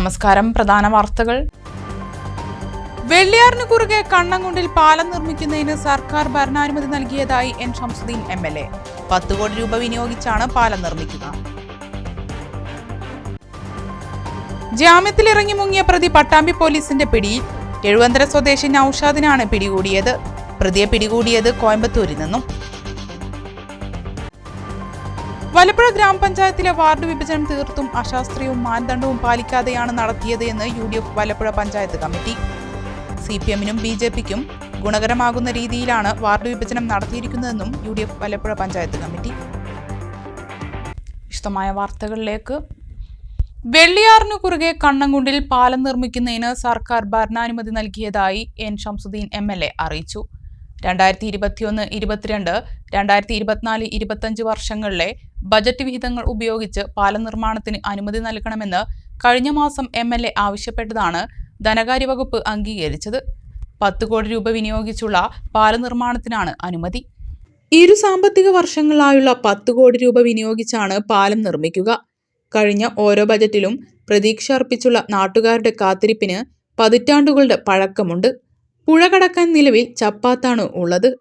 നമസ്കാരം. പ്രധാന വാർത്തകൾ. വെള്ളിയാറിന് കുറുകെ കണ്ണങ്കുണ്ടിൽ പാലം നിർമ്മിക്കുന്നതിന് സർക്കാർ ഭരണാനുമതി നൽകിയതായി N. Shamsuddin M. L. A. പത്ത് കോടി രൂപ വിനിയോഗിച്ചാണ് പാലം നിർമ്മിക്കുക. ജാമ്യത്തിലിറങ്ങി മുങ്ങിയ പ്രതി പട്ടാമ്പി പോലീസിന്റെ പിടിയിൽ എഴുവന്തര സ്വദേശി നൌഷാദിനാണ് പിടികൂടിയത്. പ്രതിയെ പിടികൂടിയത് കോയമ്പത്തൂരിൽ നിന്നും. വലപ്പുഴ ഗ്രാമപഞ്ചായത്തിലെ വാർഡ് വിഭജനം തീർത്തും അശാസ്ത്രീയവും മാനദണ്ഡവും പാലിക്കാതെയാണ് നടത്തിയത് എന്ന് U D F Malappuzha panchayat committee. C P എമ്മിനും ബി ജെ പിക്കും ഗുണകരമാകുന്ന രീതിയിലാണ് വാർഡ് വിഭജനം നടത്തിയിരിക്കുന്നതെന്നും U D F Malappuzha panchayat committee. വിശദമായ വാർത്തകളിലേക്ക്. വെള്ളിയാറിനു കുറുകെ കണ്ണങ്കുണ്ടിൽ പാലം നിർമ്മിക്കുന്നതിന് സർക്കാർ ഭരണാനുമതി നൽകിയതായി N Shamsuddin M L A അറിയിച്ചു. രണ്ടായിരത്തി ഇരുപത്തിയൊന്ന് ഇരുപത്തിരണ്ട് രണ്ടായിരത്തി ഇരുപത്തിനാല് ഇരുപത്തഞ്ച് വർഷങ്ങളിലെ ബജറ്റ് വിഹിതങ്ങൾ ഉപയോഗിച്ച് പാലം നിർമ്മാണത്തിന് അനുമതി നൽകണമെന്ന് കഴിഞ്ഞ മാസം എം എൽ എ ആവശ്യപ്പെട്ടതാണ് ധനകാര്യവകുപ്പ് അംഗീകരിച്ചത്. പത്ത് കോടി രൂപ വിനിയോഗിച്ചുള്ള പാലം നിർമ്മാണത്തിനാണ് അനുമതി. ഇരു സാമ്പത്തിക വർഷങ്ങളായുള്ള പത്ത് കോടി രൂപ വിനിയോഗിച്ചാണ് പാലം നിർമ്മിക്കുക. കഴിഞ്ഞ ഓരോ ബജറ്റിലും പ്രതീക്ഷ അർപ്പിച്ചുള്ള നാട്ടുകാരുടെ കാത്തിരിപ്പിന് പതിറ്റാണ്ടുകളുടെ പഴക്കമുണ്ട്. പുഴ കടക്കാൻ നിലവിൽ ചപ്പാത്താണ് ഉള്ളത്.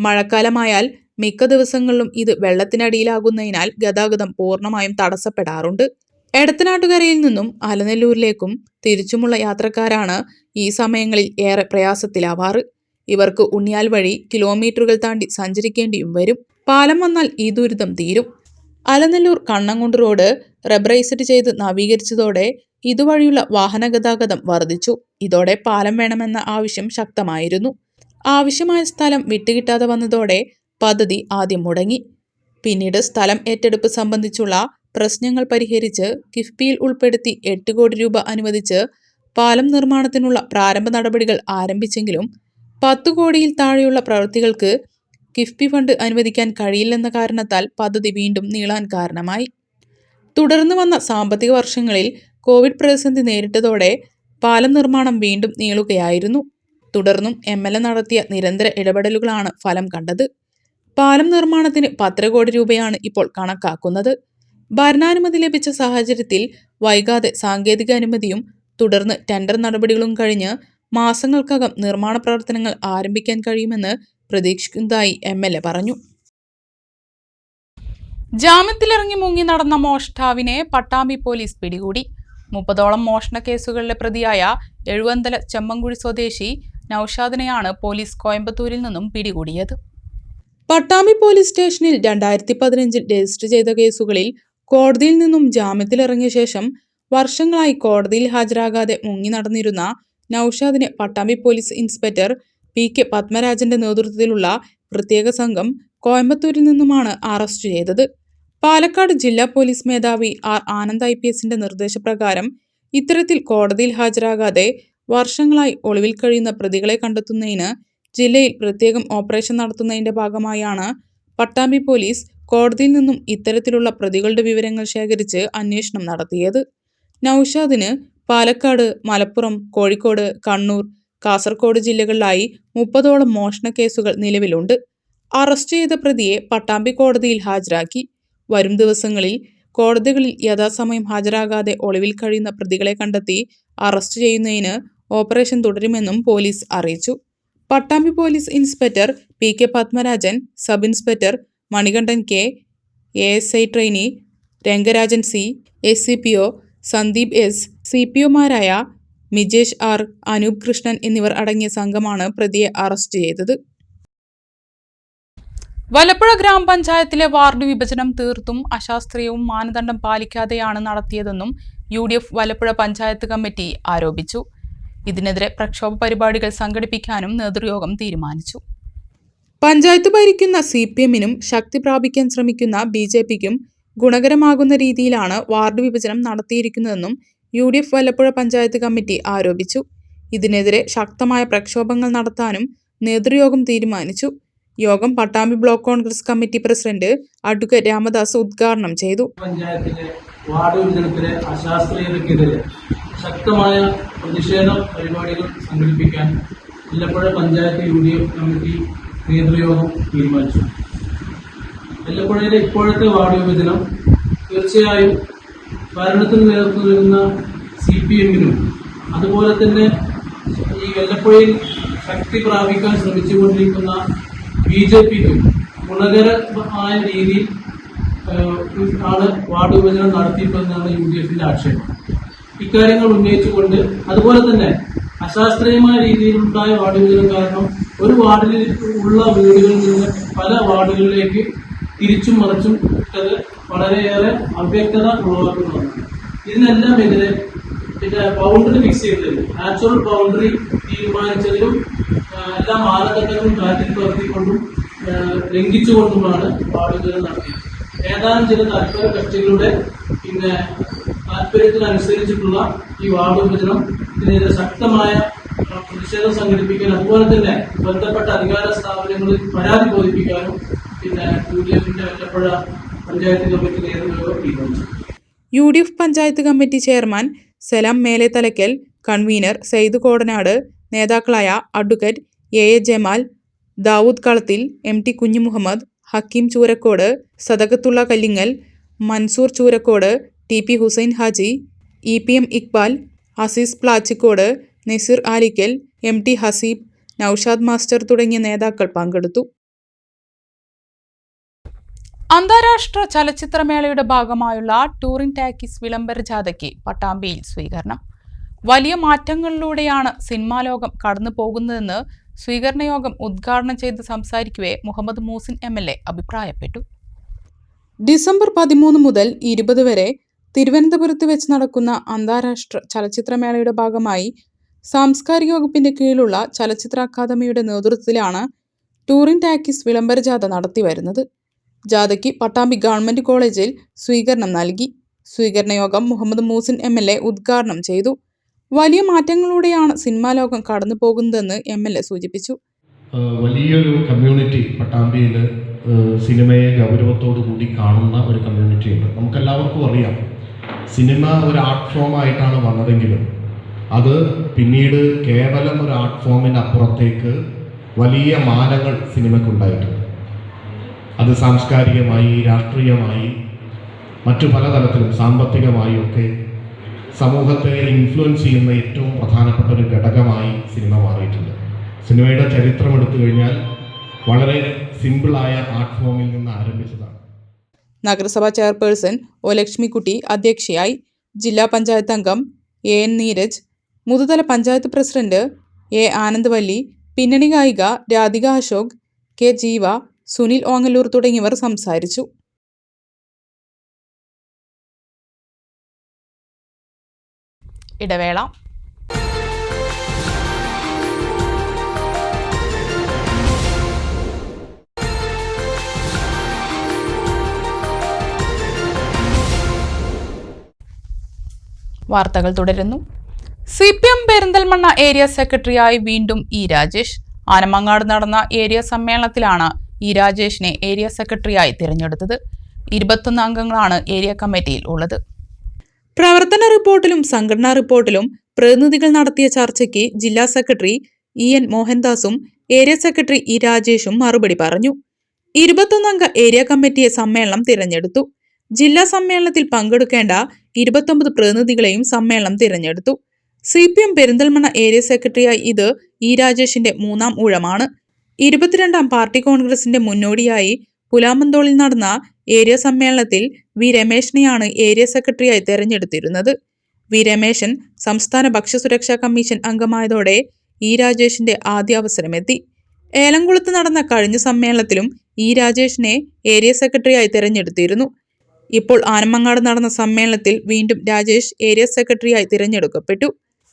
മഴക്കാലമായാൽ മിക്ക ദിവസങ്ങളിലും ഇത് വെള്ളത്തിനടിയിലാകുന്നതിനാൽ ഗതാഗതം പൂർണമായും തടസ്സപ്പെടാറുണ്ട്. എടത്തനാട്ടുകരയിൽ നിന്നും അലനെല്ലൂരിലേക്കും തിരിച്ചുമുള്ള യാത്രക്കാരാണ് ഈ സമയങ്ങളിൽ ഏറെ പ്രയാസത്തിലാവാറ്. ഇവർക്ക് ഉണ്ണിയാൽ വഴി കിലോമീറ്ററുകൾ താണ്ടി സഞ്ചരിക്കേണ്ടിയും വരും. പാലം വന്നാൽ ഈ ദുരിതം തീരും. അലനെല്ലൂർ കണ്ണങ്കുണ്ട് റോഡ് റബ്ബറൈസ്ഡ് ചെയ്ത് നവീകരിച്ചതോടെ ഇതുവഴിയുള്ള വാഹന ഗതാഗതം വർദ്ധിച്ചു ഇതോടെ പാലം വേണമെന്ന ആവശ്യം ശക്തമായിരുന്നു. ആവശ്യമായ സ്ഥലം വിട്ടുകിട്ടാതെ വന്നതോടെ പദ്ധതി ആദ്യം മുടങ്ങി. പിന്നീട് സ്ഥലം ഏറ്റെടുപ്പ് സംബന്ധിച്ചുള്ള പ്രശ്നങ്ങൾ പരിഹരിച്ച് കിഫ്ബിയിൽ ഉൾപ്പെടുത്തി എട്ട് കോടി രൂപ അനുവദിച്ച് പാലം നിർമ്മാണത്തിനുള്ള പ്രാരംഭ നടപടികൾ ആരംഭിച്ചെങ്കിലും പത്ത് കോടിയിൽ താഴെയുള്ള പ്രവൃത്തികൾക്ക് കിഫ്ബി ഫണ്ട് അനുവദിക്കാൻ കഴിയില്ലെന്ന കാരണത്താൽ പദ്ധതി വീണ്ടും നീളാൻ കാരണമായി. തുടർന്ന് വന്ന സാമ്പത്തിക വർഷങ്ങളിൽ കോവിഡ് പ്രതിസന്ധി നേരിട്ടതോടെ പാലം നിർമ്മാണം വീണ്ടും നീളുകയായിരുന്നു. തുടർന്നും എം നടത്തിയ നിരന്തര ഇടപെടലുകളാണ് ഫലം കണ്ടത്. പാലം നിർമ്മാണത്തിന് പത്തര കോടി രൂപയാണ് ഇപ്പോൾ കണക്കാക്കുന്നത്. ഭരണാനുമതി ലഭിച്ച സാഹചര്യത്തിൽ വൈകാതെ സാങ്കേതിക അനുമതിയും തുടർന്ന് ടെൻഡർ നടപടികളും കഴിഞ്ഞ് മാസങ്ങൾക്കകം നിർമ്മാണ പ്രവർത്തനങ്ങൾ ആരംഭിക്കാൻ കഴിയുമെന്ന് പ്രതീക്ഷിക്കുന്നതായി എം എൽ എ പറഞ്ഞു. ജാമ്യത്തിലിറങ്ങി മുങ്ങി നടന്ന മോഷ്ടാവിനെ പട്ടാമ്പി പോലീസ് പിടികൂടി. മുപ്പതോളം മോഷണ കേസുകളിലെ പ്രതിയായ എഴുവന്തല ചെമ്മൻകുഴി സ്വദേശി നൌഷാദിനെയാണ് പോലീസ് കോയമ്പത്തൂരിൽ നിന്നും പിടികൂടിയത്. പട്ടാമ്പി പോലീസ് സ്റ്റേഷനിൽ രണ്ടായിരത്തി പതിനഞ്ചിൽ രജിസ്റ്റർ ചെയ്ത കേസുകളിൽ കോടതിയിൽ നിന്നും ജാമ്യത്തിലിറങ്ങിയ ശേഷം വർഷങ്ങളായി കോടതിയിൽ ഹാജരാകാതെ മുങ്ങി നടന്നിരുന്ന നൌഷാദിനെ Pattambi police inspector P K പത്മരാജന്റെ നേതൃത്വത്തിലുള്ള പ്രത്യേക സംഘം കോയമ്പത്തൂരിൽ നിന്നുമാണ് അറസ്റ്റ് ചെയ്തത്. പാലക്കാട് ജില്ലാ പോലീസ് മേധാവി ആർ ആനന്ദ് ഐ പി എസിന്റെ നിർദ്ദേശപ്രകാരം ഇത്തരത്തിൽ കോടതിയിൽ ഹാജരാകാതെ വർഷങ്ങളായി ഒളിവിൽ കഴിയുന്ന പ്രതികളെ കണ്ടെത്തുന്നതിന് ജില്ലയിൽ പ്രത്യേകം ഓപ്പറേഷൻ നടത്തുന്നതിന്റെ ഭാഗമായാണ് പട്ടാമ്പി പോലീസ് കോടതിയിൽ നിന്നും ഇത്തരത്തിലുള്ള പ്രതികളുടെ വിവരങ്ങൾ ശേഖരിച്ച് അന്വേഷണം നടത്തിയത്. നൌഷാദിന് പാലക്കാട് മലപ്പുറം കോഴിക്കോട് കണ്ണൂർ കാസർഗോഡ് ജില്ലകളിലായി മുപ്പതോളം മോഷണ കേസുകൾ നിലവിലുണ്ട്. അറസ്റ്റ് ചെയ്ത പ്രതിയെ പട്ടാമ്പി കോടതിയിൽ ഹാജരാക്കി. വരും ദിവസങ്ങളിൽ കോടതികളിൽ യഥാസമയം ഹാജരാകാതെ ഒളിവിൽ കഴിയുന്ന പ്രതികളെ കണ്ടെത്തി അറസ്റ്റ് ചെയ്യുന്നതിന് ഓപ്പറേഷൻ തുടരുമെന്നും പോലീസ് അറിയിച്ചു. Pattambi police inspector P K Padmarajan sub inspector Manikandan K A S I trainee Rangarajan C S C P O Sandeep S C P ഒമാരായ Mijesh R Anoop Krishnan എന്നിവർ അടങ്ങിയ സംഘമാണ് പ്രതിയെ അറസ്റ്റ് ചെയ്തത്. വലപ്പുഴ ഗ്രാമപഞ്ചായത്തിലെ വാർഡ് വിഭജനം തീർത്തും അശാസ്ത്രീയവും മാനദണ്ഡം പാലിക്കാതെയാണ് നടത്തിയതെന്നും U D F Valappuzha panchayat committee ആരോപിച്ചു. ഇതിനെതിരെ പ്രക്ഷോഭ പരിപാടികൾ സംഘടിപ്പിക്കാനും നേതൃയോഗം തീരുമാനിച്ചു. പഞ്ചായത്ത് ഭരിക്കുന്ന സി പി എമ്മിനും ശക്തി പ്രാപിക്കാൻ ശ്രമിക്കുന്ന ബി ജെ പിക്കും ഗുണകരമാകുന്ന രീതിയിലാണ് വാർഡ് വിഭജനം നടത്തിയിരിക്കുന്നതെന്നും U D F Vallappuzha panchayat committee ആരോപിച്ചു. ഇതിനെതിരെ ശക്തമായ പ്രക്ഷോഭങ്ങൾ നടത്താനും നേതൃയോഗം തീരുമാനിച്ചു. യോഗം Pattambi block Congress committee president advocate Ramadas ഉദ്ഘാടനം ചെയ്തു. പഞ്ചായത്തിലെ വാർഡ് വിഭജനത്തിലെ അശാസ്ത്രീയതയ്ക്കെതിരെ ശക്തമായ പ്രതിഷേധ പരിപാടികൾ സംഘടിപ്പിക്കാൻ Mullappuzha panchayat U D F committee നേതൃയോഗം തീരുമാനിച്ചു. മുല്ലപ്പുഴയിലെ ഇപ്പോഴത്തെ വാർഡ് വിഭജനം തീർച്ചയായും ഭരണത്തിന് നേതൃത്വം നൽകുന്ന സി പി എമ്മിനും അതുപോലെ തന്നെ ഈ വല്ലപ്പുഴയിൽ ശക്തി പ്രാപിക്കാൻ ശ്രമിച്ചുകൊണ്ടിരിക്കുന്ന ബി ജെ പിക്കും ഗുണകരമായ രീതിയിൽ ആണ് വാർഡ് വിഭജനം നടത്തിയിട്ടുള്ളതെന്നാണ് യു ഡി എഫിന്റെ ആക്ഷേപം. ഇക്കാര്യങ്ങൾ ഉന്നയിച്ചുകൊണ്ട് അതുപോലെ തന്നെ അശാസ്ത്രീയമായ രീതിയിലുണ്ടായ വാർഡുകളും കാരണം ഒരു വാർഡിൽ ഉള്ള വീടുകളിൽ നിന്ന് പല വാർഡുകളിലേക്ക് തിരിച്ചും മറിച്ചും ഇട്ടത് വളരെയേറെ അവ്യക്തത ഉളവാക്കുന്നതാണ്. ഇതിനെല്ലാം എതിരെ പിന്നെ ബൗണ്ടറി ഫിക്സ് ചെയ്തതിൽ നാച്ചുറൽ ബൗണ്ടറി തീരുമാനിച്ചതിലും എല്ലാ മാനദണ്ഡങ്ങളും കാറ്റിൽ പകർത്തിക്കൊണ്ടും ലംഘിച്ചുകൊണ്ടുമാണ് വാർഡുകൾ നടത്തിയത്. ഏതാനും ചില താല്പര്യ കക്ഷികളുടെ പിന്നെ താല്പര്യത്തിനനുസരിച്ചിട്ടുള്ള ഈ വാർഡ് വിഭജനം ഇതിനെതിരെ ശക്തമായ പ്രതിഷേധം സംഘടിപ്പിക്കാൻ അതുപോലെ തന്നെ ബന്ധപ്പെട്ട അധികാര സ്ഥാപനങ്ങളിൽ പരാതി ബോധിപ്പിക്കാനും പിന്നെ യു ഡി എഫിന്റെ വല്ലപ്പുഴ പഞ്ചായത്ത് കമ്മിറ്റി നേതൃയോഗം തീരുമാനിച്ചു. U D F panchayat committee chairman Salam Melethalakkal convener Sayed Kodanad നേതാക്കളായ advocate A A Jamal Dawood Kalathil M T Kunjumuhammed Hakeem Choorakkode Sadakathulla Kallingal Mansoor Choorakkode T P Hussain Haji E P M Iqbal Azeez Plachikkode Naseer Alikkal M T Haseeb Noushad master തുടങ്ങിയ നേതാക്കൾ പങ്കെടുത്തു. അന്താരാഷ്ട്ര ചലച്ചിത്രമേളയുടെ ഭാഗമായുള്ള touring talkies വിളംബര ജാഥയ്ക്ക് പട്ടാമ്പിയിൽ സ്വീകരണം. വലിയ മാറ്റങ്ങളിലൂടെയാണ് cinema ലോകം കടന്നു പോകുന്നതെന്ന് സ്വീകരണ യോഗം ഉദ്ഘാടനം ചെയ്ത് സംസാരിക്കവേ Muhammed Muhsin M L A അഭിപ്രായപ്പെട്ടു. ഡിസംബർ പതിമൂന്ന് മുതൽ ഇരുപത് വരെ തിരുവനന്തപുരത്ത് വെച്ച് നടക്കുന്ന അന്താരാഷ്ട്ര ചലച്ചിത്രമേളയുടെ ഭാഗമായി സാംസ്കാരിക വകുപ്പിന്റെ കീഴിലുള്ള ചലച്ചിത്ര അക്കാദമിയുടെ നേതൃത്വത്തിലാണ് ടൂറിംഗ് ടാക്കീസ് വിളംബര ജാഥ നടത്തിവരുന്നത് ജാഥയ്ക്ക് പട്ടാമ്പി ഗവൺമെന്റ് കോളേജിൽ സ്വീകരണം നൽകി. സ്വീകരണ യോഗം Muhammed Muhsin M L A ഉദ്ഘാടനം ചെയ്തു. വലിയ മാറ്റങ്ങളിലൂടെയാണ് സിനിമാ ലോകം കടന്നു പോകുന്നതെന്ന് എം എൽ എ സൂചിപ്പിച്ചു. വലിയൊരു കമ്മ്യൂണിറ്റി പട്ടാമ്പിയിൽ സിനിമയെ ഗൗരവത്തോടു കൂടി കാണുന്ന ഒരു കമ്മ്യൂണിറ്റി ഉണ്ട് നമുക്കെല്ലാവർക്കും അറിയാം. സിനിമ ഒരു ആർട്ട് ഫോം ആയിട്ടാണ് വന്നതെങ്കിലും അത് പിന്നീട് കേവലം ഒരു ആർട്ട് ഫോമിന് അപ്പുറത്തേക്ക് വലിയ മാനങ്ങൾ സിനിമയ്ക്കുണ്ടായിട്ടുണ്ട്. അത് സാംസ്കാരികമായി രാഷ്ട്രീയമായി മറ്റു പല തലത്തിലും സാമ്പത്തികമായും ഒക്കെ സമൂഹത്തെ ഇൻഫ്ലുവൻസ് ചെയ്യുന്ന ഏറ്റവും പ്രധാനപ്പെട്ട ഒരു ഘടകമായി സിനിമ മാറിയിട്ടുണ്ട്. സിനിമയുടെ ചരിത്രം എടുത്തു കഴിഞ്ഞാൽ വളരെ സിമ്പിളായ ആർട്ട് ഫോമിൽ നിന്ന് ആരംഭിച്ചതാണ്. നഗരസഭാ ചെയർപേഴ്സൺ ഒ ലക്ഷ്മിക്കുട്ടി അധ്യക്ഷയായി ജില്ലാ പഞ്ചായത്ത് അംഗം A N Neeraj Muthuthala panchayat president A Anandavalli പിന്നണി ഗായിക രാധിക അശോക് കെ ജീവ സുനിൽ ഓങ്ങല്ലൂർ തുടങ്ങിയവർ സംസാരിച്ചു. ഇടവേള. വാർത്തകൾ തുടരുന്നു. C P M Perinthalmanna area സെക്രട്ടറിയായി വീണ്ടും ഇ രാജേഷ്. ആനമങ്ങാട് നടന്ന ഏരിയ സമ്മേളനത്തിലാണ് ഇ രാജേഷിനെ ഏരിയ സെക്രട്ടറിയായി തിരഞ്ഞെടുത്തത്. ഇരുപത്തൊന്ന് അംഗങ്ങളാണ് ഏരിയ കമ്മിറ്റിയിൽ ഉള്ളത്. പ്രവർത്തന റിപ്പോർട്ടിലും സംഘടനാ റിപ്പോർട്ടിലും പ്രതിനിധികൾ നടത്തിയ ചർച്ചയ്ക്ക് ജില്ലാ സെക്രട്ടറി ഇ എൻ മോഹൻദാസും ഏരിയ സെക്രട്ടറി ഇ രാജേഷും മറുപടി പറഞ്ഞു. ഇരുപത്തൊന്നംഗ ഏരിയ കമ്മിറ്റിയെ സമ്മേളനം തിരഞ്ഞെടുത്തു. ജില്ലാ സമ്മേളനത്തിൽ പങ്കെടുക്കേണ്ട ഇരുപത്തൊമ്പത് പ്രതിനിധികളെയും സമ്മേളനം തിരഞ്ഞെടുത്തു. C P M Perinthalmanna area സെക്രട്ടറിയായി ഇത് ഇ രാജേഷിന്റെ മൂന്നാം ഊഴമാണ്. ഇരുപത്തിരണ്ടാം പാർട്ടി കോൺഗ്രസിന്റെ മുന്നോടിയായി പുലാമന്തോളിൽ നടന്ന ഏരിയ സമ്മേളനത്തിൽ വി രമേശിനെയാണ് ഏരിയ സെക്രട്ടറിയായി തെരഞ്ഞെടുത്തിരുന്നത്. വി രമേശൻ സംസ്ഥാന ഭക്ഷ്യസുരക്ഷാ കമ്മീഷൻ അംഗമായതോടെ ഇ രാജേഷിന്റെ ആദ്യ അവസരമെത്തി. ഏലംകുളത്ത് നടന്ന കഴിഞ്ഞ സമ്മേളനത്തിലും ഇ രാജേഷിനെ ഏരിയ സെക്രട്ടറിയായി തെരഞ്ഞെടുത്തിരുന്നു. ഇപ്പോൾ ആനമങ്ങാട് നടന്ന സമ്മേളനത്തിൽ വീണ്ടും രാജേഷ് ഏരിയ സെക്രട്ടറിയായി തിരഞ്ഞെടുക്കപ്പെട്ടു.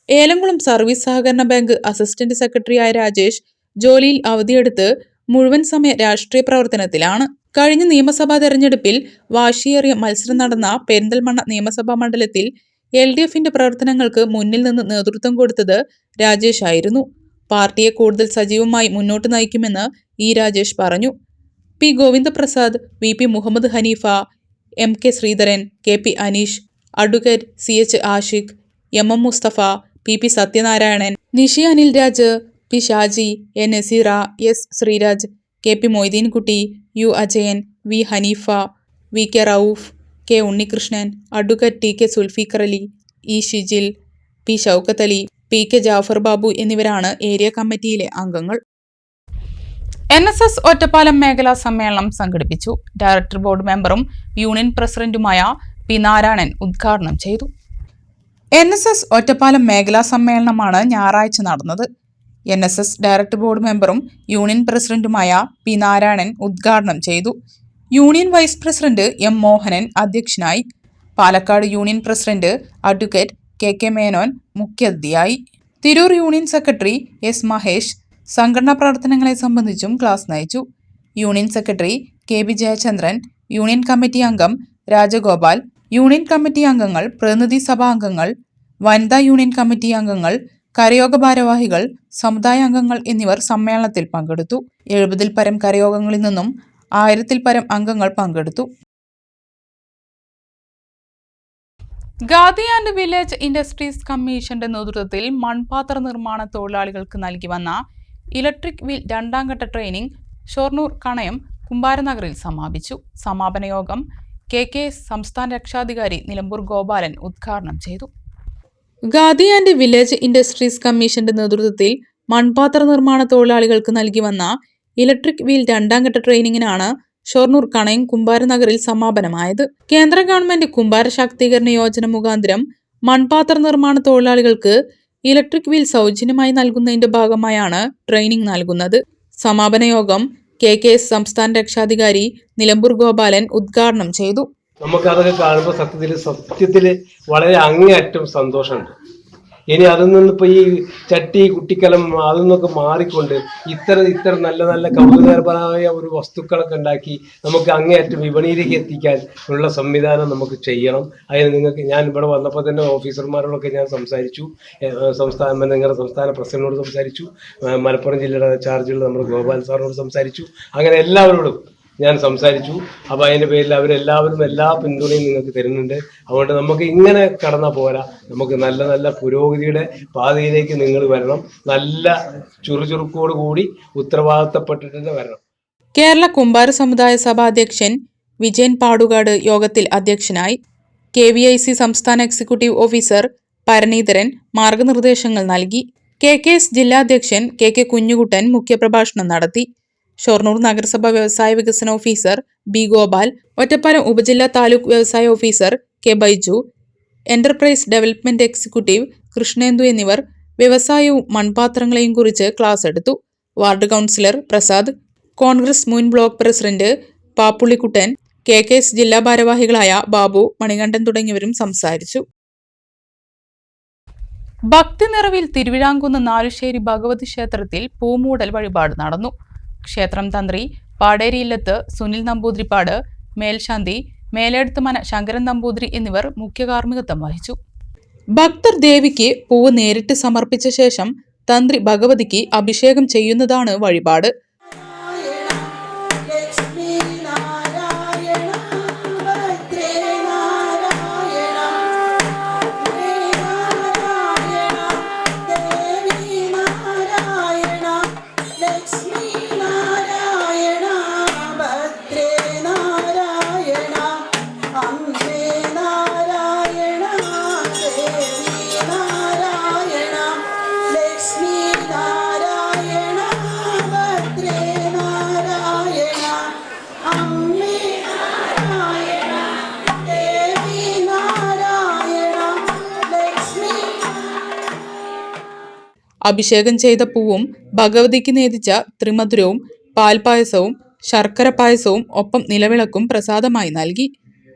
ഏലംകുളം സർവീസ് സഹകരണ ബാങ്ക് അസിസ്റ്റന്റ് സെക്രട്ടറിയായ രാജേഷ് ജോലിയിൽ അവധിയെടുത്ത് മുഴുവൻ സമയ രാഷ്ട്രീയ പ്രവർത്തനത്തിലാണ്. കഴിഞ്ഞ നിയമസഭാ തെരഞ്ഞെടുപ്പിൽ വാശിയേറിയ മത്സരം നടന്ന പെരിന്തൽമണ്ണ നിയമസഭാ മണ്ഡലത്തിൽ എൽ ഡി എഫിന്റെ പ്രവർത്തനങ്ങൾക്ക് മുന്നിൽ നിന്ന് നേതൃത്വം കൊടുത്തത് രാജേഷ് ആയിരുന്നു പാർട്ടിയെ കൂടുതൽ സജീവമായി മുന്നോട്ട് നയിക്കുമെന്ന് ഇ രാജേഷ് പറഞ്ഞു. P Govindaprasad V P Muhammed Haneefa M K Sreedharan K P Aneesh advocate C H Ashiq M M Musthafa P P Sathyanarayanan Nishi Anil Raj P Shaji A Naseera S Sreeraj K P Moideenkutty U Ajayan V Haneefa V K Rauf K Unnikrishnan advocate T K Sulfikar Ali E Shijil P Shoukath P K Jaffer Babu എന്നിവരാണ് area കമ്മിറ്റിയിലെ അംഗങ്ങൾ. N S S Ottapalam മേഖലാ സമ്മേളനം സംഘടിപ്പിച്ചു. Director board മെമ്പറും union പ്രസിഡന്റുമായ P Narayanan ഉദ്ഘാടനം ചെയ്തു. N S S Ottapalam മേഖലാ സമ്മേളനമാണ് ഞായറാഴ്ച നടന്നത്. N S S director board മെമ്പറും യൂണിയൻ പ്രസിഡന്റുമായ പി നാരായണൻ ഉദ്ഘാടനം ചെയ്തു. Union vice president M Mohanan അധ്യക്ഷനായി. Palakkad union president advocate K K Menon മുഖ്യാതിഥിയായി. Tirur union secretary S Mahesh സംഘടനാ പ്രവർത്തനങ്ങളെ സംബന്ധിച്ചും ക്ലാസ് നയിച്ചു. Union secretary K B Jayachandran union committee അംഗം രാജഗോപാൽ യൂണിയൻ കമ്മിറ്റി അംഗങ്ങൾ പ്രതിനിധി സഭാ അംഗങ്ങൾ വനിതാ യൂണിയൻ കമ്മിറ്റി അംഗങ്ങൾ കരയോഗ ഭാരവാഹികൾ സമുദായ അംഗങ്ങൾ എന്നിവർ സമ്മേളനത്തിൽ പങ്കെടുത്തു. എഴുപതിൽ പരം കരയോഗങ്ങളിൽ നിന്നും ആയിരത്തിൽ പരം അംഗങ്ങൾ പങ്കെടുത്തു. ഗാദി ആൻഡ് വില്ലേജ് ഇൻഡസ്ട്രീസ് കമ്മീഷന്റെ നേതൃത്വത്തിൽ മൺപാത്ര നിർമ്മാണ തൊഴിലാളികൾക്ക് നൽകി വന്ന ഇലക്ട്രിക് വീൽ രണ്ടാം ഘട്ട ട്രെയിനിംഗ് ഷൊർണൂർ കണയം കുമ്പാരനഗറിൽ സമാപിച്ചു. സമാപന യോഗം കെ കെ സംസ്ഥാന രക്ഷാധികാരി നിലമ്പൂർ ഗോപാലൻ ഉദ്ഘാടനം ചെയ്തു. ഗാദി ആൻഡ് വില്ലേജ് ഇൻഡസ്ട്രീസ് കമ്മീഷന്റെ നേതൃത്വത്തിൽ മൺപാത്ര നിർമ്മാണ തൊഴിലാളികൾക്ക് നൽകി വന്ന ഇലക്ട്രിക് വീൽ രണ്ടാം ഘട്ട ട്രെയിനിങ്ങിനാണ് ഷൊർണൂർ കണയം കുമ്പാരനഗറിൽ സമാപനമായത്. കേന്ദ്ര ഗവൺമെന്റ് കുമ്പാര ശാക്തീകരണ യോജന മുഖാന്തരം മൺപാത്ര നിർമ്മാണ തൊഴിലാളികൾക്ക് ഇലക്ട്രിക് വീൽ സൗജന്യമായി നൽകുന്നതിന്റെ ഭാഗമായാണ് ട്രെയിനിംഗ് നൽകുന്നത്. സമാപന യോഗം കെ കെ എസ് സംസ്ഥാന രക്ഷാധികാരി നിലമ്പൂർ ഗോപാലൻ ഉദ്ഘാടനം ചെയ്തു. നമുക്കതൊക്കെ കാണുമ്പോൾ സത്യത്തിൽ സത്യത്തിൽ വളരെ അങ്ങേയറ്റം സന്തോഷമുണ്ട്. ഇനി അതിൽ നിന്നിപ്പോൾ ഈ ചട്ടി കുട്ടിക്കലം അതിൽ നിന്നൊക്കെ മാറിക്കൊണ്ട് ഇത്ര ഇത്ര നല്ല നല്ല കൗതുകപരമായ ഒരു വസ്തുക്കളൊക്കെ ഉണ്ടാക്കി നമുക്ക് അങ്ങേയറ്റം വിപണിയിലേക്ക് എത്തിക്കാൻ ഉള്ള സംവിധാനം നമുക്ക് ചെയ്യണം. അതിന് നിങ്ങൾക്ക് ഞാൻ ഇവിടെ വന്നപ്പോൾ തന്നെ ഓഫീസർമാരോടൊക്കെ ഞാൻ സംസാരിച്ചു. സംസ്ഥാന നിങ്ങളുടെ സംസ്ഥാന പ്രസിഡന്റിനോട് സംസാരിച്ചു. മലപ്പുറം ജില്ലയുടെ ചാർജുള്ള നമ്മുടെ ഗോപാൽ സാറിനോട് സംസാരിച്ചു. അങ്ങനെ എല്ലാവരോടും ഞാൻ സംസാരിച്ചു. അപ്പോൾ അതിന്റെ പേരിൽ അവരെല്ലാവരും എല്ലാ പിന്തുണയും നിങ്ങൾക്ക് തരുന്നുണ്ട്. അതുകൊണ്ട് നമുക്ക് ഇങ്ങനെ കടന്നാൽ പോരാ. നമുക്ക് നല്ല നല്ല പുരോഗതിയുടെ പാതയിലേക്ക് നിങ്ങൾ വരണം. നല്ല ചുറുചുറുക്കോട് കൂടി ഉത്തരവാദിത്തപ്പെട്ടിട്ട് വരണം. കേരള കുമ്പാര സമുദായ സഭ അധ്യക്ഷൻ വിജയൻ പാടുകാട് യോഗത്തിൽ അധ്യക്ഷനായി കെ വി ഐ സി സംസ്ഥാന എക്സിക്യൂട്ടീവ് ഓഫീസർ പരണീധരൻ മാർഗനിർദ്ദേശങ്ങൾ നൽകി. കെ കെ എസ് ജില്ലാധ്യക്ഷൻ കെ കെ കുഞ്ഞുകുട്ടൻ മുഖ്യപ്രഭാഷണം നടത്തി. ഷൊർണൂർ നഗരസഭ വ്യവസായ വികസന ഓഫീസർ ബി ഗോപാൽ ഒറ്റപ്പാലം ഉപജില്ലാ താലൂക്ക് വ്യവസായ officer K Baiju enterprise development executive Krishnendu എന്നിവർ വ്യവസായവും മൺപാത്രങ്ങളെയും കുറിച്ച് ക്ലാസ് എടുത്തു. വാർഡ് കൗൺസിലർ പ്രസാദ് കോൺഗ്രസ് മുൻ block president Papullikuttan K K S ജില്ലാ ഭാരവാഹികളായ ബാബു മണികണ്ഠൻ തുടങ്ങിയവരും സംസാരിച്ചു. ഭക്തി നിറവിൽ തിരുവിഴാങ്കുന്ന് നാലുശ്ശേരി ഭഗവതി ക്ഷേത്രത്തിൽ പൂമൂടൽ വഴിപാട് നടന്നു. ക്ഷേത്രം തന്ത്രി പാടേരി ഇല്ലത്ത് സുനിൽ നമ്പൂതിരിപ്പാട് മേൽശാന്തി മേലെടുത്തുമന ശങ്കരൻ നമ്പൂതിരി എന്നിവർ മുഖ്യ കാർമ്മികത്വം വഹിച്ചു. ഭക്തർ ദേവിക്ക് പൂവ് നേരിട്ട് സമർപ്പിച്ച ശേഷം തന്ത്രി ഭഗവതിക്ക് അഭിഷേകം ചെയ്യുന്നതാണ് വഴിപാട്. അഭിഷേകം ചെയ്ത പൂവും ഭഗവതിക്ക് നേദിച്ച ത്രിമധുരവും പാൽപായസവും ശർക്കര പായസവും ഒപ്പം നിലവിളക്കും പ്രസാദമായി നൽകി.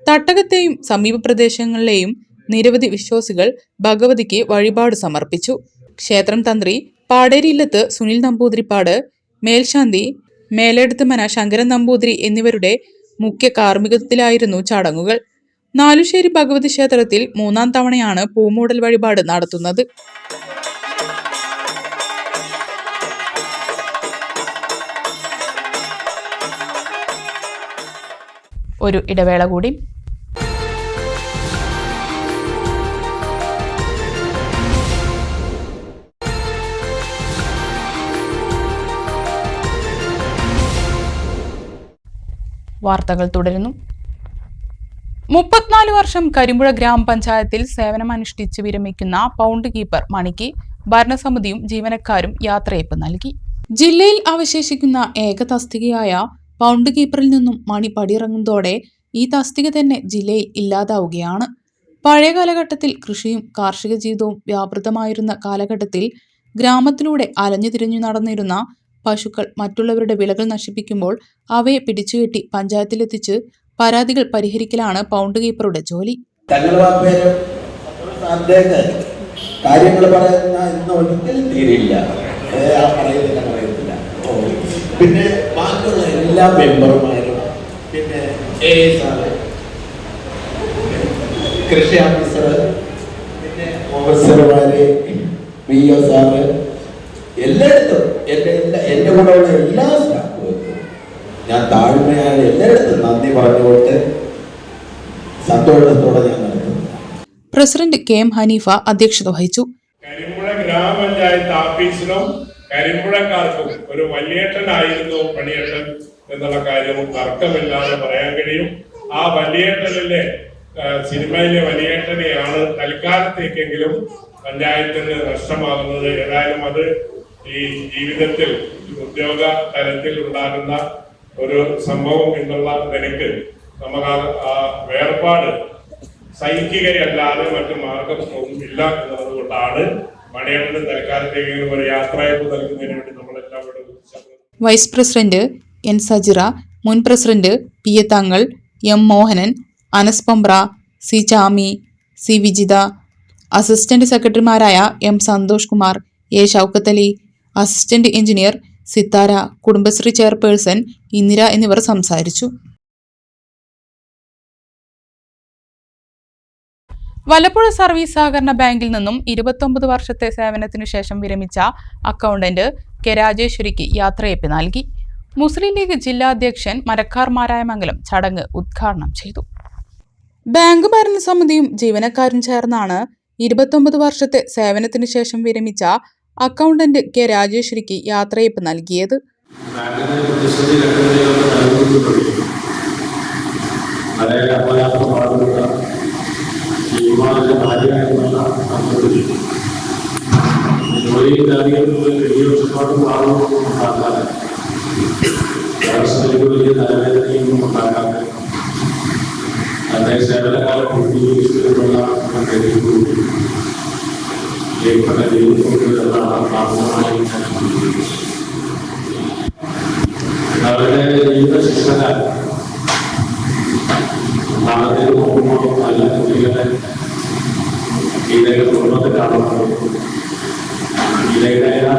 തട്ടകത്തെയും സമീപ പ്രദേശങ്ങളിലെയും നിരവധി വിശ്വാസികൾ ഭഗവതിക്ക് വഴിപാട് സമർപ്പിച്ചു. ക്ഷേത്രം തന്ത്രി പാടേരിയില്ലത്ത് സുനിൽ നമ്പൂതിരിപ്പാട് മേൽശാന്തി മേലെടുത്തുമന ശങ്കരൻ നമ്പൂതിരി എന്നിവരുടെ മുഖ്യ കാർമ്മികത്വത്തിലായിരുന്നു ചടങ്ങുകൾ. നാലുശ്ശേരി ഭഗവതി ക്ഷേത്രത്തിൽ മൂന്നാം തവണയാണ് പൂമൂടൽ വഴിപാട് നടത്തുന്നത്. ഒരു ഇടവേള കൂടി. വാർത്തകൾ തുടരുന്നു. മുപ്പത്തിനാല് വർഷം കരിമ്പുഴ ഗ്രാമപഞ്ചായത്തിൽ സേവനമനുഷ്ഠിച്ച് വിരമിക്കുന്ന പൗണ്ട് കീപ്പർ മണിക്ക് ഭരണസമിതിയും ജീവനക്കാരും യാത്രയപ്പ് നൽകി. ജില്ലയിൽ അവശേഷിക്കുന്ന ഏക തസ്തികയായ പൗണ്ട് കീപ്പറിൽ നിന്നും മണി പടിയിറങ്ങുന്നതോടെ ഈ തസ്തിക തന്നെ ജില്ലയിൽ ഇല്ലാതാവുകയാണ്. പഴയ കാലഘട്ടത്തിൽ കൃഷിയും കാർഷിക ജീവിതവും വ്യാപൃതമായിരുന്ന കാലഘട്ടത്തിൽ ഗ്രാമത്തിലൂടെ അലഞ്ഞു തിരിഞ്ഞു നടന്നിരുന്ന പശുക്കൾ മറ്റുള്ളവരുടെ വിളകൾ നശിപ്പിക്കുമ്പോൾ അവയെ പിടിച്ചുകെട്ടി പഞ്ചായത്തിലെത്തിച്ച് പരാതികൾ പരിഹരിക്കലാണ് പൗണ്ട് കീപ്പറുടെ ജോലി. തീരില്ല പിന്നെ എല്ലാ മെമ്പർമാരും. പിന്നെ എ സാറ് കൃഷി ഓഫീസർ പിന്നെ ഓഫീസർമാര് പി ഒ സാറ് എല്ലായിടത്തും എന്റെ എല്ലാ എന്റെ കൂടെ ഉള്ള എല്ലാ സ്റ്റാഫുകൾക്കും ഞാൻ താഴ്മയായ എല്ലായിടത്തും നന്ദി പറഞ്ഞുകൊണ്ട് സന്തോഷത്തോടെ ഞാൻ നടത്തുന്നു പ്രസിഡന്റ് കെ എം ഹനീഫ അധ്യക്ഷത വഹിച്ചു. കരിമ്പുഴ ഗ്രാമപഞ്ചായത്ത് ആഫീസിനും കരിമ്പുഴക്കാർക്കും ഒരു വലിയേട്ടനായിരുന്നു പണിയേട്ടൻ. എന്നുള്ള കാര്യവും തർക്കമില്ലാതെ പറയാൻ കഴിയും. ആ വലിയേട്ടനിലെ സിനിമയിലെ വലിയേട്ടനെയാണ് തൽക്കാലത്തേക്കെങ്കിലും പഞ്ചായത്തിന് നഷ്ടമാകുന്നത്. ഏതായാലും അത് ഈ ജീവിതത്തിൽ ഉദ്യോഗ തലത്തിൽ ഉണ്ടാകുന്ന ഒരു സംഭവം എന്നുള്ള നിലയ്ക്ക് നമുക്ക് ആ- വേർപാട് സഹിക്കുകയല്ലാതെ മറ്റു മാർഗം ഒന്നും ഇല്ല എന്നുള്ളത് കൊണ്ടാണ് മണിയേട്ടന് തൽക്കാലത്തേക്ക് ഒരു യാത്രയപ്പ് നൽകുന്നതിന് വേണ്ടി നമ്മളെല്ലാം ഇവിടെ വൈസ് പ്രസിഡന്റ് എൻ സജിറ മുൻ president P A Thangal M Mohanan Anas Pambra C Chami C Vijitha assistant സെക്രട്ടറിമാരായ M Santhosh Kumar A Shoukath Ali assistant engineer Sithara Kudumbashree chairperson Indira എന്നിവർ സംസാരിച്ചു. വലപ്പുഴ സർവീസ് സഹകരണ ബാങ്കിൽ നിന്നും ഇരുപത്തൊമ്പത് വർഷത്തെ സേവനത്തിനു ശേഷം വിരമിച്ച അക്കൗണ്ടന്റ് കെ രാജേശ്വരിക്ക് യാത്രയപ്പ് നൽകി. മുസ്ലിം ലീഗ് ജില്ലാ അധ്യക്ഷൻ മരക്കാർ മാരായമംഗലം ചടങ്ങ് ഉദ്ഘാടനം ചെയ്തു. ബാങ്ക് ഭരണസമിതിയും ജീവനക്കാരും ചേർന്നാണ് ഇരുപത്തൊമ്പത് വർഷത്തെ സേവനത്തിന് ശേഷം വിരമിച്ച അക്കൗണ്ടന്റ് കെ രാജേശ്വരിക്ക് യാത്രയപ്പ് നൽകിയത്. ജോലിയിൽ അധികം വലിയ ഒച്ചപ്പാടും ആളുകളും ഉണ്ടാക്കാതെ വ്യവസ്ഥയിലേക്ക് വലിയ തലവേദനയും ഉണ്ടാക്കാതെ തന്റെ സേവനകാലം പൂർത്തീകരിച്ചിട്ടുള്ള ലേഖന ഞാൻ ചിന്തിക്കുന്നത്. അവരുടെ ജീവിത ശിക്ഷകാൽ നാളത്തെ നോക്കുമ്പോൾ നല്ല കുട്ടികളെ ഗീതയുടെ കുടുംബത്തെ കാണുന്നത് ഗീതയുടെ എല്ലാ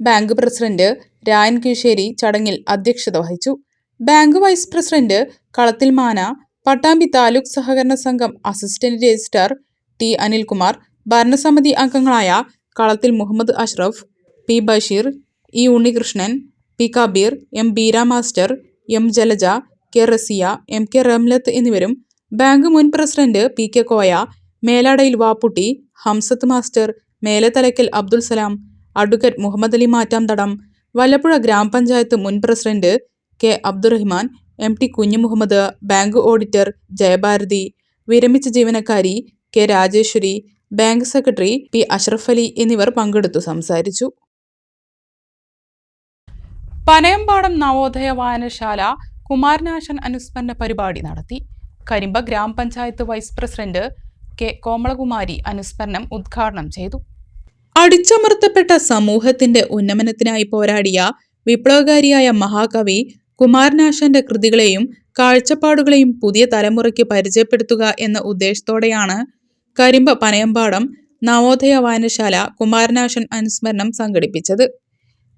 ബാങ്ക് പ്രസിഡന്റ് രായൻ കീഴ്ശേരി ചടങ്ങിൽ അധ്യക്ഷത വഹിച്ചു. ബാങ്ക് വൈസ് പ്രസിഡന്റ് കളത്തിൽ മാന പട്ടാമ്പി താലൂക്ക് സഹകരണ സംഘം അസിസ്റ്റന്റ് രജിസ്ട്രാർ ടി അനിൽകുമാർ ഭരണസമിതി അംഗങ്ങളായ Kalathil Muhammed Ashraf P Basheer E Unnikrishnan P Kabeer M Beera master M Jalaja K Rasiya M K Ramlath എന്നിവരും ബാങ്ക് മുൻ president P K Koya Meladayil Vapputty Hamsath master Melethalakkal Abdul Salam advocate Muhammed Ali Mattamthadam Vallappuzha ഗ്രാമപഞ്ചായത്ത് മുൻ president K Abdurahman M T Kunjumuhammed bank auditor Jayabharathi വിരമിച്ച ജീവനക്കാരി K Rajeswari bank secretary P Ashraf Ali എന്നിവർ പങ്കെടുത്തു സംസാരിച്ചു. പനയമ്പാടം നവോദയ വായനശാല കുമാരനാശൻ അനുസ്മരണ പരിപാടി നടത്തി. കരിമ്പ ഗ്രാമപഞ്ചായത്ത് വൈസ് പ്രസിഡന്റ് കെ കോമളകുമാരി അനുസ്മരണം ഉദ്ഘാടനം ചെയ്തു. അടിച്ചമർത്തപ്പെട്ട സമൂഹത്തിന്റെ ഉന്നമനത്തിനായി പോരാടിയ വിപ്ലവകാരിയായ മഹാകവി കുമാരനാശന്റെ കൃതികളെയും കാഴ്ചപ്പാടുകളെയും പുതിയ തലമുറയ്ക്ക് പരിചയപ്പെടുത്തുക എന്ന ഉദ്ദേശത്തോടെയാണ് കരിമ്പ പനയമ്പാടം നവോദയ വായനശാല കുമാരനാശൻ അനുസ്മരണം സംഘടിപ്പിച്ചത്.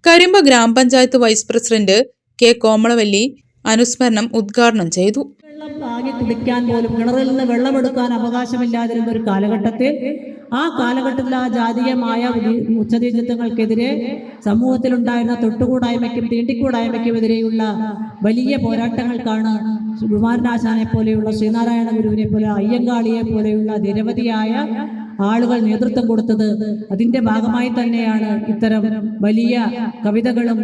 കരിമ്പ ഗ്രാമപഞ്ചായത്ത് വൈസ് പ്രസിഡന്റ് കെ കോമളവല്ലി അനുസ്മരണം ഉദ്ഘാടനം ചെയ്തു. വെള്ളം താങ്ങി കുടിക്കാൻ പോലും കിണറിൽ നിന്ന് വെള്ളമെടുക്കാൻ അവകാശമില്ലാതിരുന്ന ഒരു കാലഘട്ടത്തിൽ ആ കാലഘട്ടത്തിൽ ആ ജാതീയമായ ഉച്ചതീജത്വങ്ങൾക്കെതിരെ സമൂഹത്തിലുണ്ടായിരുന്ന തൊട്ടുകൂടായ്മയ്ക്കും തീണ്ടിക്കൂടായ്മയ്ക്കുമെതിരെയുള്ള വലിയ പോരാട്ടങ്ങൾക്കാണ് കുമാരനാശാനെ പോലെയുള്ള ശ്രീനാരായണ ഗുരുവിനെ പോലെ അയ്യങ്കാളിയെ പോലെയുള്ള നിരവധിയായ ആളുകൾ നേതൃത്വം കൊടുത്തത് അതിന്റെ ഭാഗമായി തന്നെയാണ് ഇത്തരം വലിയ കവിതകളും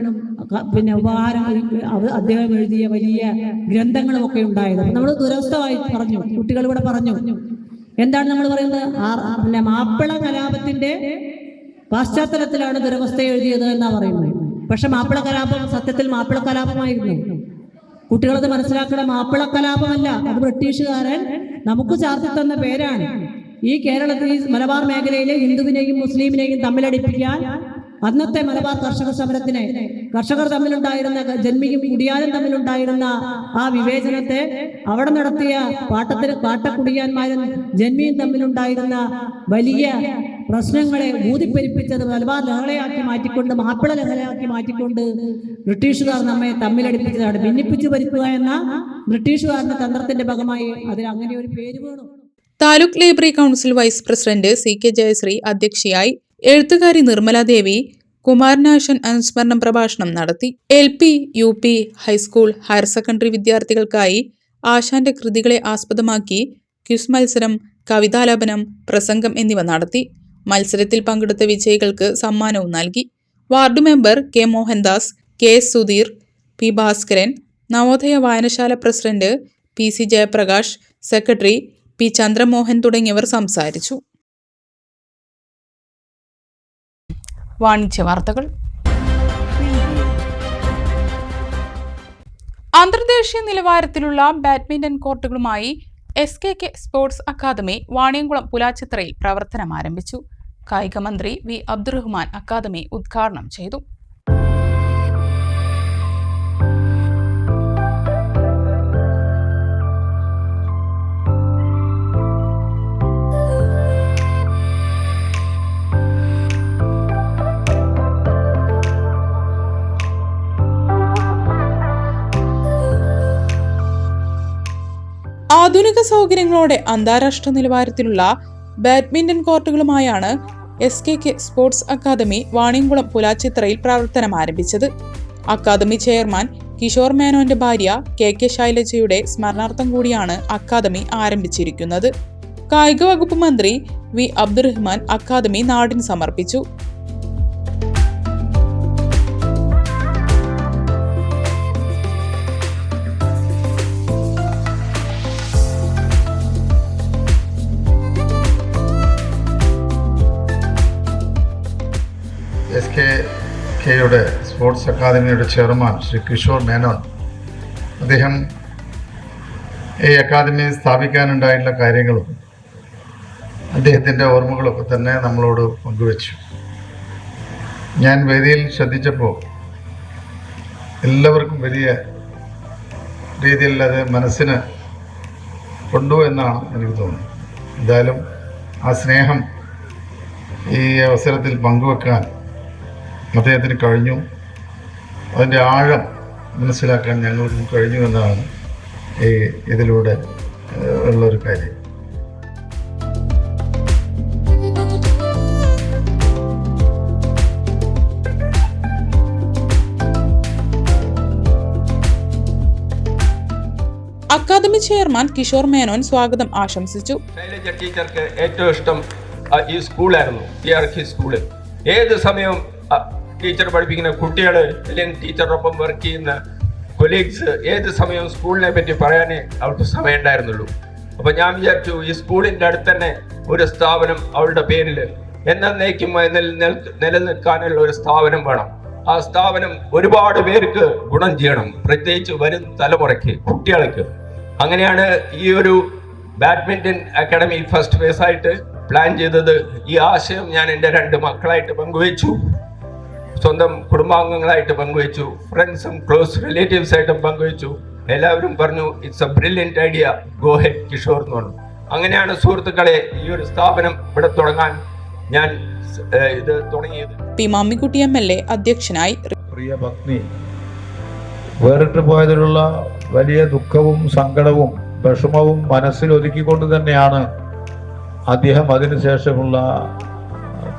പിന്നെ ഉപഹാരങ്ങൾ അദ്ദേഹം എഴുതിയ വലിയ ഗ്രന്ഥങ്ങളും ഒക്കെ ഉണ്ടായത്. നമ്മൾ ദുരവസ്ഥമായി പറഞ്ഞു കുട്ടികൾ ഇവിടെ പറഞ്ഞു. എന്താണ് നമ്മൾ പറയുന്നത്? പിന്നെ മാപ്പിള കലാപത്തിന്റെ പശ്ചാത്തലത്തിലാണ് ദുരവസ്ഥ എഴുതിയത് എന്നാ പറയുന്നത്. പക്ഷെ മാപ്പിള കലാപം സത്യത്തിൽ മാപ്പിള കലാപമായിരുന്നു. കുട്ടികളത് മനസ്സിലാക്കണം മാപ്പിള കലാപമല്ല. അത് ബ്രിട്ടീഷുകാരൻ നമുക്ക് ചാർത്തി തന്ന പേരാണ്. ഈ കേരളത്തിൽ മലബാർ മേഖലയിലെ ഹിന്ദുവിനെയും മുസ്ലിമിനെയും തമ്മിലടിപ്പിക്കാൻ അന്നത്തെ മലബാർ കർഷക സമരത്തിന് കർഷകർ തമ്മിലുണ്ടായിരുന്ന ജന്മിയും കുടിയാനും തമ്മിലുണ്ടായിരുന്ന ആ വിവേചനത്തെ അവിടെ നടത്തിയ പാട്ടത്തിന് പാട്ടക്കുടിയാന്മാരും ജന്മിയും തമ്മിലുണ്ടായിരുന്ന വലിയ പ്രശ്നങ്ങളെ ഊതിപ്പെരിപ്പിച്ചത് മലബാർ ലഹളയാക്കി മാറ്റിക്കൊണ്ട് മാപ്പിള ലഹളയാക്കി മാറ്റിക്കൊണ്ട് ബ്രിട്ടീഷുകാർ നമ്മെ തമ്മിലടിപ്പിച്ചതാണ്. ഭിന്നിപ്പിച്ചു വരുത്തുക എന്ന ബ്രിട്ടീഷുകാരുടെ തന്ത്രത്തിന്റെ ഭാഗമായി അതിന് അങ്ങനെ ഒരു പേര് വേണം. Taluk library council vice president C K Jayasree അധ്യക്ഷയായി എഴുത്തുകാരി നിർമ്മലാദേവി കുമാരനാശൻ അനുസ്മരണം പ്രഭാഷണം നടത്തി. L P U P high school higher secondary വിദ്യാർത്ഥികൾക്കായി ആശാന്റെ കൃതികളെ ആസ്പദമാക്കി ക്വിസ് മത്സരം കവിതാലാപനം പ്രസംഗം എന്നിവ നടത്തി. മത്സരത്തിൽ പങ്കെടുത്ത വിജയികൾക്ക് സമ്മാനവും നൽകി. Ward member K Mohandas K S Sudheer P Bhaskaran Navodaya വായനശാല president P C Jayaprakash secretary P Chandramohan തുടങ്ങിയവർ സംസാരിച്ചു. വാണിജ്യ വാർത്തകൾ. അന്തർദേശീയ നിലവാരത്തിലുള്ള badminton കോർട്ടുകളുമായി S K K sports academy Vaniyamkulam പുലാച്ചിത്രയിൽ പ്രവർത്തനം ആരംഭിച്ചു. കായിക മന്ത്രി വി അബ്ദുറഹ്മാൻ അക്കാദമി ഉദ്ഘാടനം ചെയ്തു. ആധുനിക സൗകര്യങ്ങളോടെ അന്താരാഷ്ട്ര നിലവാരത്തിലുള്ള badminton കോർട്ടുകളുമായാണ് S K K sports academy Vaniyamkulam പുലാച്ചിത്രയിൽ പ്രവർത്തനം ആരംഭിച്ചത്. അക്കാദമി ചെയർമാൻ കിഷോർ മേനോന്റെ ഭാര്യ കെ കെ ശൈലജയുടെ സ്മരണാർത്ഥം കൂടിയാണ് അക്കാദമി ആരംഭിച്ചിരിക്കുന്നത്. കായിക വകുപ്പ് മന്ത്രി വി അബ്ദുറഹ്മാൻ അക്കാദമി നാടിന് സമർപ്പിച്ചു. കെ കെയുടെ സ്പോർട്സ് അക്കാദമിയുടെ ചെയർമാൻ ശ്രീ കിഷോർ മേനോൻ അദ്ദേഹം ഈ അക്കാദമി സ്ഥാപിക്കാനുണ്ടായിട്ടുള്ള കാര്യങ്ങളും അദ്ദേഹത്തിന്റെ ഓർമ്മകളൊക്കെ തന്നെ നമ്മളോട് പങ്കുവച്ചു. ഞാൻ വേദിയിൽ ശ്രദ്ധിച്ചപ്പോൾ എല്ലാവർക്കും വലിയ രീതിയിൽ അത് മനസ്സിന് കൊണ്ടു എന്നാണ് എനിക്ക് തോന്നുന്നത്. എന്തായാലും ആ സ്നേഹം ഈ അവസരത്തിൽ പങ്കുവെക്കാൻ അദ്ദേഹത്തിന് കഴിഞ്ഞു. അതിന്റെ ആഴം മനസ്സിലാക്കാൻ ഞങ്ങൾക്കും കഴിഞ്ഞു എന്നാണ് ഈ ഇതിലൂടെ ഉള്ളൊരു കാര്യം. അക്കാദമി ചെയർമാൻ കിഷോർ മേനോൻ സ്വാഗതം ആശംസിച്ചു. ശൈലജ ടീച്ചർക്ക് ഏറ്റവും ഇഷ്ടം ഈ സ്കൂളായിരുന്നു സ്കൂൾ. ഏത് സമയവും ടീച്ചർ പഠിപ്പിക്കുന്ന കുട്ടികൾ അല്ലെങ്കിൽ ടീച്ചറിനൊപ്പം വർക്ക് ചെയ്യുന്ന കൊലീഗ്സ് ഏത് സമയവും സ്കൂളിനെ പറ്റി പറയാനേ അവൾക്ക് സമയം ഉണ്ടായിരുന്നുള്ളൂ. അപ്പൊ ഞാൻ വിചാരിച്ചു ഈ സ്കൂളിന്റെ അടുത്ത് തന്നെ ഒരു സ്ഥാപനം അവളുടെ പേരിൽ എന്നേക്കുമായി നില നിലനിൽക്കാനുള്ള ഒരു സ്ഥാപനം വേണം. ആ സ്ഥാപനം ഒരുപാട് പേർക്ക് ഗുണം ചെയ്യണം. പ്രത്യേകിച്ച് വരും തലമുറയ്ക്ക് കുട്ടികൾക്ക്. അങ്ങനെയാണ് ഈ ഒരു ബാഡ്മിന്റൺ അക്കാഡമി ഫസ്റ്റ് ഫേസ് ആയിട്ട് പ്ലാൻ ചെയ്തത്. ഈ ആശയം ഞാൻ എന്റെ രണ്ട് മക്കളായിട്ട് പങ്കുവച്ചു. സ്വന്തം കുടുംബാംഗങ്ങളായിട്ട് പങ്കുവച്ചു ഫ്രണ്ട്സും ക്ലോസ് റിലേറ്റീവ്സ് ആയിട്ടും പങ്കുവച്ചു. എല്ലാവരും പറഞ്ഞു it's a brilliant idea go ahead Kishore എന്ന് പറഞ്ഞു. അങ്ങനെയാണ് സുഹൃത്തുക്കളെ ഈ ഒരു സ്ഥാപനം ഇവിടെ തുടങ്ങാൻ ഞാൻ ഇത് തുടങ്ങിയത്. P Mammikutty M L A അധ്യക്ഷനായി പ്രിയ പത്നി വേറിട്ട് പോയതിലുള്ള വലിയ ദുഃഖവും സങ്കടവും വിഷമവും മനസ്സിൽ ഒതുക്കിക്കൊണ്ട് തന്നെയാണ് അദ്ദേഹം അതിനുശേഷമുള്ള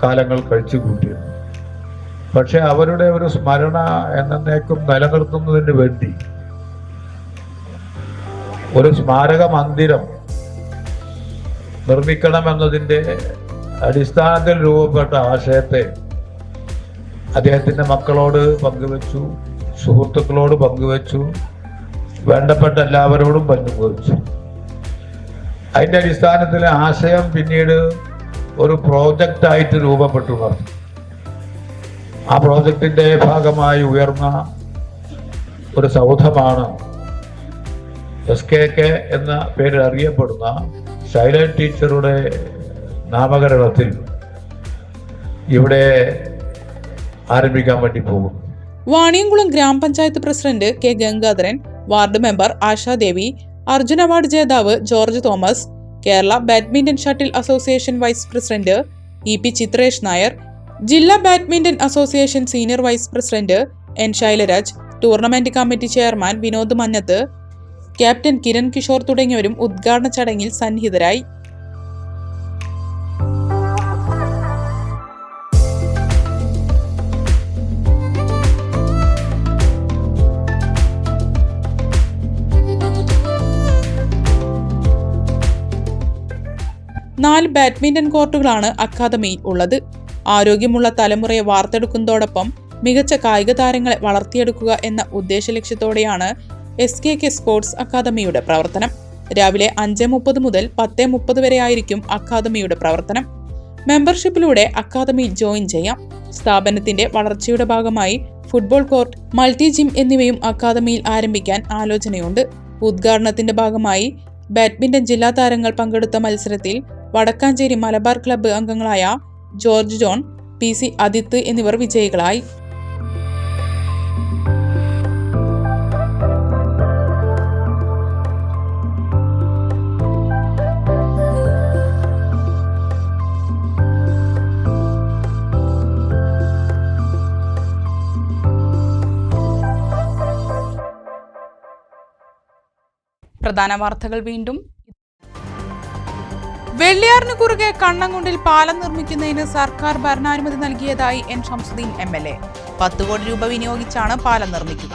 കാലങ്ങൾ കഴിച്ചു കൂട്ടിയിരുന്നു പക്ഷെ അവരുടെ ഒരു സ്മരണ എന്നേക്കും നിലനിർത്തുന്നതിന് വേണ്ടി ഒരു സ്മാരക മന്ദിരം നിർമ്മിക്കണമെന്നതിന്റെ അടിസ്ഥാനത്തിൽ രൂപപ്പെട്ട ആശയത്തെ അദ്ദേഹത്തിന്റെ മക്കളോട് പങ്കുവെച്ചു സുഹൃത്തുക്കളോട് പങ്കുവെച്ചു വേണ്ടപ്പെട്ട എല്ലാവരോടും പങ്കുവച്ചു. അതിന്റെ അടിസ്ഥാനത്തിൽ ആശയം പിന്നീട് ഒരു പ്രോജക്റ്റായിട്ട് രൂപപ്പെട്ടു നടന്നു ആ പ്രോജക്റ്റിന്റെ ഭാഗമായി ഉയർന്ന ഒരു സൗധമാണ് എസ് കെ കെ എന്ന പേരിൽ അറിയപ്പെടുന്ന സൈലന്റ് ടീച്ചറുടെ നാമകരണത്തിൽ ഇവിടെ ആരംഭിക്കാൻ വേണ്ടി പോകും വാണിയംകുളം ഗ്രാമപഞ്ചായത്ത് president K Gangadharan ward member Ashadevi Arjuna award ജേതാവ് George Thomas Kerala badminton shuttle association vice president E P Chitresh Nair ജില്ലാ badminton association senior vice president N Shailaraj tournament committee chairman Vinod Manjath captain Kiran Kishore തുടങ്ങിയവരും ഉദ്ഘാടന ചടങ്ങിൽ സന്നിഹിതരായി. നാല് badminton കോർട്ടുകളാണ് അക്കാദമിയിൽ ഉള്ളത്. ആരോഗ്യമുള്ള തലമുറയെ വാർത്തെടുക്കുന്നതോടൊപ്പം മികച്ച കായിക താരങ്ങളെ വളർത്തിയെടുക്കുക എന്ന ഉദ്ദേശ ലക്ഷ്യത്തോടെയാണ് എസ് കെ കെ സ്പോർട്സ് അക്കാദമിയുടെ പ്രവർത്തനം. രാവിലെ അഞ്ച് മുപ്പത് മുതൽ പത്ത് മുപ്പത് വരെ ആയിരിക്കും അക്കാദമിയുടെ പ്രവർത്തനം. മെമ്പർഷിപ്പിലൂടെ അക്കാദമി ജോയിൻ ചെയ്യാം. സ്ഥാപനത്തിന്റെ വളർച്ചയുടെ ഭാഗമായി ഫുട്ബോൾ കോർട്ട് മൾട്ടി ജിം എന്നിവയും അക്കാദമിയിൽ ആരംഭിക്കാൻ ആലോചനയുണ്ട്. ഉദ്ഘാടനത്തിന്റെ ഭാഗമായി ബാഡ്മിന്റൺ ജില്ലാ താരങ്ങൾ പങ്കെടുത്ത മത്സരത്തിൽ വടക്കാഞ്ചേരി മലബാർ ക്ലബ്ബ് അംഗങ്ങളായ George John P C Adith എന്നിവർ വിജയികളായി. പ്രധാന വാർത്തകൾ വീണ്ടും വെള്ളിയാറിന് കുറുകെ കണ്ണങ്കുണ്ടിൽ പാലം നിർമ്മിക്കുന്നതിന് സർക്കാർ ഭരണാനുമതി നൽകിയതായി N Shamsuddin M L A. പത്ത് കോടി രൂപ വിനിയോഗിച്ചാണ് പാലം നിർമ്മിക്കുക.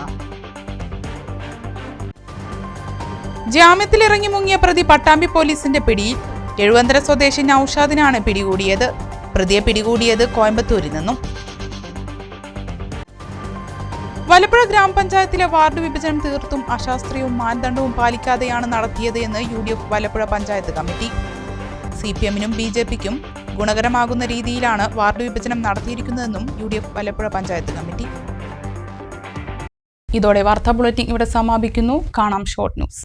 ജാമ്യത്തിലിറങ്ങി മുങ്ങിയ പ്രതി പട്ടാമ്പി പോലീസിന്റെ പിടിയിൽ എഴുവന്തര സ്വദേശി നൌഷാദിനാണ് പിടികൂടിയത്. പ്രതിയെ പിടികൂടിയത് കോയമ്പത്തൂരിൽ നിന്നും. വലപ്പുഴ ഗ്രാമപഞ്ചായത്തിലെ വാർഡ് വിഭജനം തീർത്തും അശാസ്ത്രീയവും മാനദണ്ഡവും പാലിക്കാതെയാണ് നടത്തിയത് എന്ന് U D F Valappuzha panchayat committee. C P എമ്മിനും ബി ജെ പിക്കും ഗുണകരമാകുന്ന രീതിയിലാണ് വാർഡ് വിഭജനം നടത്തിയിരിക്കുന്നതെന്നും U D F Valappuzha panchayat committee. ഇതോടെ വാർത്താ ബുള്ളറ്റിൻ ഇവിടെ സമാപിക്കുന്നു. കാണാം ഷോർട്ട് ന്യൂസ്.